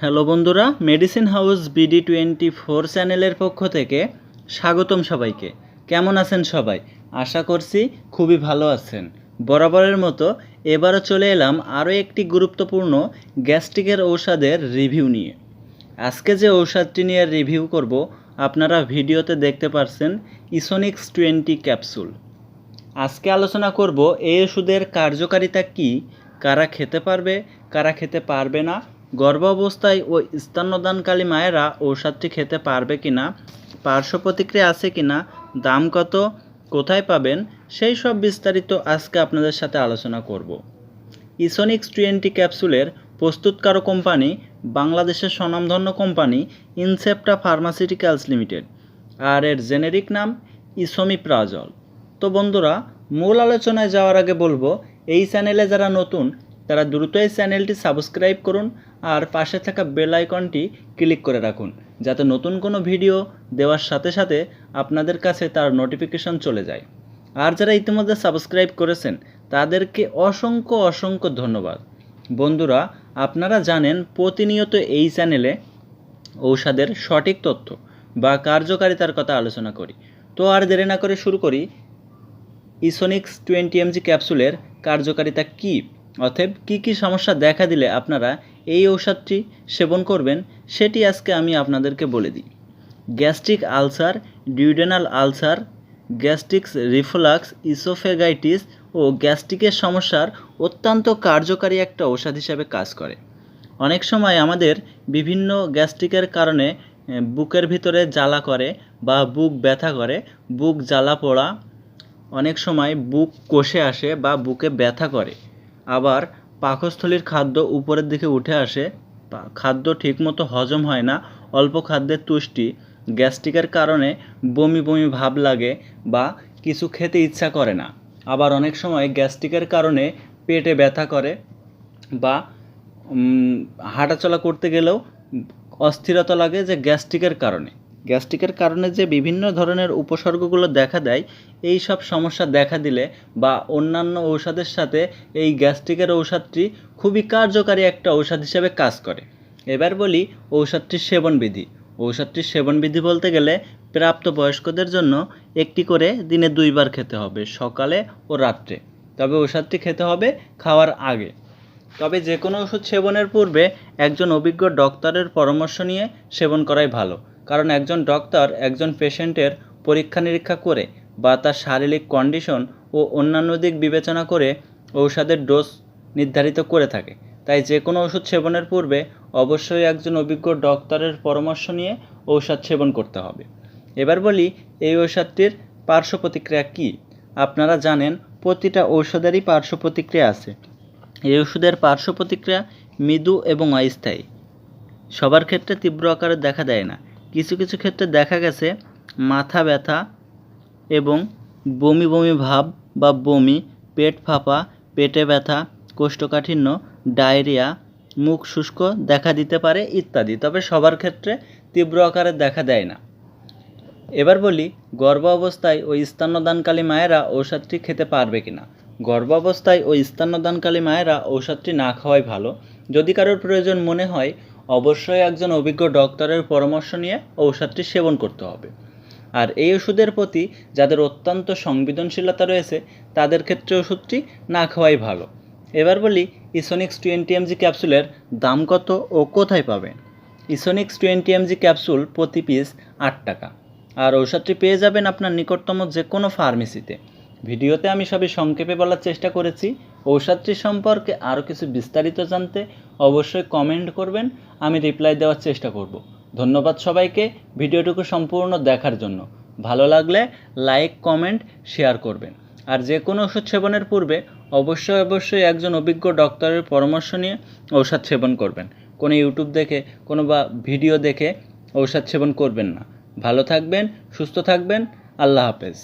Hello বন্ধুরা medicine house BD twenty four চ্যানেলের পক্ষ থেকে স্বাগতম সবাইকে। কেমন আছেন সবাই? আশা করছি খুবই ভালো আছেন। বরাবরের মতো এবারও চলে এলাম আরও একটি গুরুত্বপূর্ণ গ্যাস্ট্রিকের ঔষধের রিভিউ নিয়ে। আজকে যে ঔষধটি নিয়ে রিভিউ করব, আপনারা ভিডিওতে দেখতে পারছেন ইসোনিক্স টোয়েন্টি ক্যাপসুল আজকে আলোচনা করব, এই ওষুধের কার্যকারিতা কি, কারা খেতে পারবে, কারা খেতে পারবে না গর্ভাবস্থায় ও স্তন্যদানকালী মায়েরা ঔষধটি খেতে পারবে কি না পার্শ্ব প্রতিক্রিয়া আছে কি না দাম কত, কোথায় পাবেন, সেই সব বিস্তারিত আজকে আপনাদের সাথে আলোচনা করব। ইসোনিক্স টোয়েন্টি ক্যাপসুলের প্রস্তুতকারক কোম্পানি বাংলাদেশের স্বনামধন্য কোম্পানি ইনসেপ্টা ফার্মাসিউটিক্যালস লিমিটেড আর এর জেনেরিক নাম ইসোমিপ্রাজল তো বন্ধুরা, মূল আলোচনায় যাওয়ার আগে বলব, এই চ্যানেলে যারা নতুন তারা দ্রুত এই চ্যানেলটি সাবস্ক্রাইব করুন আর পাশে থাকা বেল আইকনটি ক্লিক করে রাখুন, যাতে নতুন কোনো ভিডিও দেওয়ার সাথে সাথে আপনাদের কাছে তার নোটিফিকেশন চলে যায়। আর যারা ইতিমধ্যে সাবস্ক্রাইব করেছেন, তাদেরকে অসংখ্য অসংখ্য ধন্যবাদ। বন্ধুরা, আপনারা জানেন প্রতিনিয়ত এই চ্যানেলে ঔষধের সঠিক তথ্য বা কার্যকারিতার কথা আলোচনা করি। তো আর দেরি না করে শুরু করি ইসোনিক্স টোয়েন্টি এমজি ক্যাপসুলের কার্যকারিতা কী? অতএব কী কী সমস্যা দেখা দিলে আপনারা এই ঔষধটি সেবন করবেন, সেটি আজকে আমি আপনাদেরকে বলে দিই। Gastric ulcer, duodenal ulcer gastrics reflux, oesophagitis ও গ্যাস্ট্রিকের সমস্যার অত্যন্ত কার্যকারী একটা ঔষধ হিসাবে কাজ করে। অনেক সময় আমাদের বিভিন্ন গ্যাস্ট্রিকের কারণে বুকের ভিতরে জ্বালা করে বা বুক ব্যথা করে, বুক জ্বালা পোড়া, অনেক সময় বুক কষে আসে বা বুকে ব্যথা করে। আবার পাকস্থলীর খাদ্য উপরের দিকে উঠে আসে খাদ্য ঠিকমতো হজম হয় না, অল্প খাদ্যের তুষ্টি, গ্যাস্ট্রিকের কারণে বমি বমি ভাব লাগে বা কিছু খেতে ইচ্ছা করে না। আবার অনেক সময় গ্যাস্ট্রিকের কারণে পেটে ব্যথা করে বা হাঁটাচলা করতে গেলেও অস্থিরতা লাগে যে গ্যাস্ট্রিকের কারণে। গ্যাস্ট্রিকের কারণে যে বিভিন্ন ধরনের উপসর্গগুলো দেখা দেয়, এই সব সমস্যা দেখা দিলে বা অন্যান্য ঔষধের সাথে এই গ্যাস্ট্রিকের ঔষধটি খুবই কার্যকারী একটা ঔষধ হিসেবে কাজ করে। এবার বলি ঔষধটির সেবনবিধি। ঔষধটির সেবনবিধি বলতে গেলে প্রাপ্তবয়স্কদের জন্য একটি করে দিনে দুইবার খেতে হবে, সকালে ও রাত্রে। তবে ঔষধটি খেতে হবে খাওয়ার আগে। তবে যে কোনো ওষুধ সেবনের পূর্বে একজন অভিজ্ঞ ডক্টরের পরামর্শ নিয়ে সেবন করাই ভালো। কারণ একজন ডক্টর একজন পেশেন্টের পরীক্ষা নিরীক্ষা করে বা তার শারীরিক কন্ডিশন ও অন্যান্য দিক বিবেচনা করে ঔষধের ডোজ নির্ধারিত করে থাকে। তাই যে কোনো ওষুধ সেবনের পূর্বে অবশ্যই একজন অভিজ্ঞ ডক্টরের পরামর্শ নিয়ে ঔষধ সেবন করতে হবে। এবার বলি, এই ঔষধটির পার্শ্ব প্রতিক্রিয়া কী? আপনারা জানেন, প্রতিটা ঔষধেরই পার্শ্ব প্রতিক্রিয়া আছে। এই ওষুধের পার্শ্ব প্রতিক্রিয়া মৃদু এবং অস্থায়ী। সবার ক্ষেত্রে তীব্র আকারে দেখা দেয় না। কিছু কিছু ক্ষেত্রে দেখা গেছে মাথা ব্যথা এবং বমি বমি ভাব বা বমি, পেট ফাঁপা, পেটে ব্যথা, কোষ্ঠকাঠিন্য, ডায়রিয়া, মুখ শুষ্ক দেখা দিতে পারে ইত্যাদি। তবে সবার ক্ষেত্রে তীব্র আকারে দেখা দেয় না। এবার বলি, গর্ভ অবস্থায় ও স্তন্যদানকালী মায়েরা ঔষধটি খেতে পারবে কিনা? গর্ভ অবস্থায় ও স্তন্যদানকালী মায়েরা ঔষধটি না খাওয়াই ভালো। যদি কারোর প্রয়োজন মনে হয় অবশ্যই একজন অভিজ্ঞ ডক্টরের পরামর্শ নিয়ে ঔষধটি সেবন করতে হবে। আর এই ওষুধের প্রতি যাদের অত্যন্ত সংবেদনশীলতা রয়েছে, তাদের ক্ষেত্রে ওষুধটি না খাওয়াই ভালো। এবার বলি ইসোনিক্স টোয়েন্টি এমজি ক্যাপসুলের দাম কত ও কোথায় পাবেন? ইসোনিক্স টোয়েন্টি এমজি ক্যাপসুল প্রতি পিস আট টাকা। আর ঔষধটি পেয়ে যাবেন আপনার নিকটতম যে কোনো ফার্মেসিতে ভিডিওতে আমি সবই সংক্ষেপে বলার চেষ্টা করেছি। ঔষধটি সম্পর্কে আরও কিছু বিস্তারিত জানতে অবশ্যই কমেন্ট করবেন, আমি রিপ্লাই দেওয়ার চেষ্টা করব। ধন্যবাদ সবাইকে ভিডিওটুকু সম্পূর্ণ দেখার জন্য। ভালো লাগলে লাইক কমেন্ট শেয়ার করবেন। আর যে কোনো ওষুধ সেবনের পূর্বে অবশ্যই অবশ্যই একজন অভিজ্ঞ ডক্টরের পরামর্শ নিয়ে ঔষধ সেবন করবেন। কোনো ইউটিউব দেখে, কোনো বা ভিডিও দেখে ঔষধ সেবন করবেন না। ভালো থাকবেন, সুস্থ থাকবেন, আল্লাহ হাফেজ।